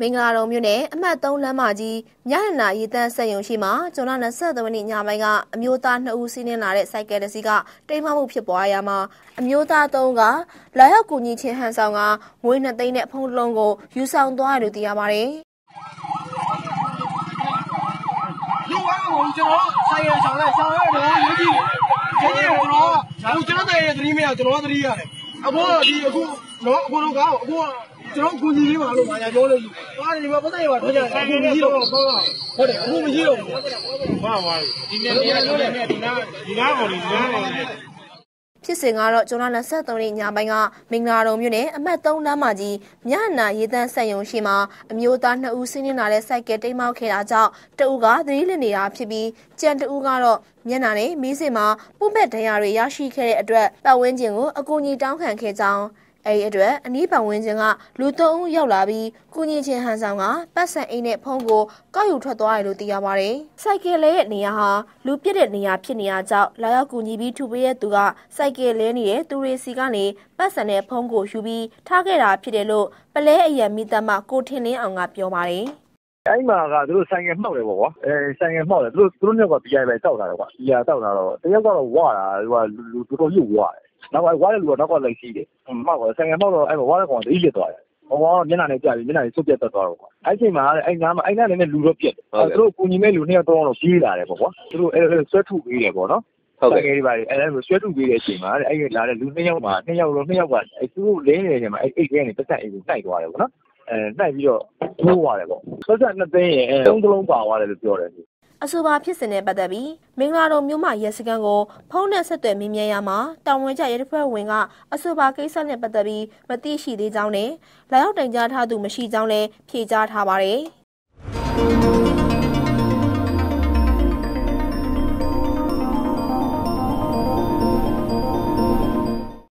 မင်္ဂလာတော်မြို့နယ်အမှတ်3လမ်းမကြီးညရနာရေတန်းဆက်ယုံရှိမှာဇွန်လ23ရက်နေ့ညပိုင်းကအမျိုးသား2ဦးစီးနှင်းလာတဲ့စိုက်ကယ်တစ်စီးကတိမ်မမှုဖြစ်ပွားရမှာအမျိုးသား3ကလာရောက်ကူညီခြင်းဟန်ဆောင်ကငွေ2သိန်းနဲ့ဖုန်းလုံးကိုယူဆောင်သွားတယ်လို့သိရပါတယ်လူဝါကိုကျွန်တော်ဆိုင်ရဆောင်လိုက်ဆောင်ရတယ်ရေးကြည့်ရေးကြည့်ကျွန်တော်အခုကျွန်တော်တဲ့သတိမရကျွန်တော်သတိရတယ်အခုဒီအခုတော့အခုတော့ကောအခုကျွ န်တော်ကူညီလေးပါလို့မာယာပြောလို့ဟာဒီမှာပတ်သက်ရပါတော့ကြအခုမရှိတော့ဟုတ်ဟုတ်တယ်အခုမရှိတော့ဘူးဟာပါဒီနေ့ဒီနေ့ဒီနာဒီနာကောင်ဒီနာကောင်ဖြစ်စဉ်ကတော့ဇွန်လ23ရက်ညပိုင်းကမင်္ဂလာတော်မြို့နယ်အမှတ်3လမ်းမကြီးမြနာရေတန်းဆက်ယုံရှိမှာအမျိုးသား2ဦးဆင်းနေလာတဲ့စိုက်ကယ်တိမ်မောက်ခဲ့တာကြောင့်တဦးကသတိလစ်နေတာဖြစ်ပြီးကြံတဦးကတော့မျက်နှာနဲ့မီးစင်မှာပုတ်မဲ့ဒဏ်ရာတွေရရှိခဲ့တဲ့အတွက်ပတ်ဝန်းကျင်ကိုအကူအညီတောင်းခံခဲ့ကြောင်း အဲဒီအတွက်အနီးပတ်ဝန်းကျင်ကလူသုံးဦးရောက်လာပြီးကုညီချင်းဟန်ဆောင်ကပတ်စံအိမ်နဲ့ဖုန်းကိုကောက်ယူထွက်သွားတယ်လို့သိရပါတယ်။စိုက်ကယ်လဲရဲ့နေရာဟာလူပြစ်တဲ့နေရာဖြစ်နေရကြောင်းလာရောက်ကူညီပြီးထူပေးတဲ့သူကစိုက်ကယ်လဲနေတဲ့သူတွေစီကနေပတ်စံနဲ့ဖုန်းကိုယူပြီးထားခဲ့တာဖြစ်တယ်လို့ပလဲအရံမိသက်မကိုထင်လင်းအောင်ကပြောပါတယ်။အဲ့မှာကသူတို့ဆိုင်ငယ်မှောက်တယ်ပေါ့ကွာအဲဆိုင်ငယ်မှောက်တယ်သူတို့သူတို့ညောက်က BI ပဲတောက်တာတော့ကွာ BI တောက်တာတော့တယောက်ကတော့ဝါတာဟိုကလူတော်တော်ရုပ်ဝါတယ် နောက်ကဝါတဲ့လူကနောက်ကလိုက်စီးတယ်မှောက်တော့ဆိုင်ငယ်မှောက်တော့အဲ့ဝါတဲ့ကောင်တတိလစ်သွားတယ်ဟောမျက်နှာနဲ့ကြာပြီးမျက်နှာနဲ့ဆုတ်ပြတ်သွားတော့ကွာအဲ့ချိန်မှာအဲ့နားမှာအဲ့နားနဲ့လူတော့ပြက်တယ်သူတို့ကိုညီမဲ့လူနှစ်ယောက်တော့တော့ပြေးလာတယ်ပေါ့ကွာသူတို့အဲ့ဆွဲထုတ်ပေးတယ်ပေါ့နော်ဟုတ်ကဲ့ဒီပါလေအဲ့ဒါဆွဲထုတ်ပေးတဲ့အချိန်မှာအဲ့လာတဲ့လူနှစ်ယောက်မှာနှစ်ယောက်လုံးနှစ်ယောက်ကအဲ့သူတို့လင်းနေတဲ့အချိန်မှာအဲ့အိတ်ထဲကနေပတ်သက်အိတ်ကိုနှိုက်သွားတယ်ပေါ့နော်အဲနှိုက်ပြီးတော့ထိုးသွားတယ်ပေါ့ပတ်သက်နှစ်သိန်းရဲ့သုံးသလုံးပါသွားတယ်လို့ပြောတယ် အဆိုပါဖြစ်စဉ်နဲ့ပတ်သက်ပြီးမင်္ဂလာတော်မြို့မှာရဲစခန်းကိုဖုန်းနဲ့ဆက်သွယ်မေးမြန်းရမှာတောင်ဝင်ကျရဲတပ်ဖွဲ့ဝင်ကအဆိုပါကိစ္စနဲ့ပတ်သက်ပြီးမသိရှိသေးကြောင်းနဲ့လာရောက်တိုင်ကြားထားသူမရှိကြောင်းလည်းဖြေကြားထားပါတယ်။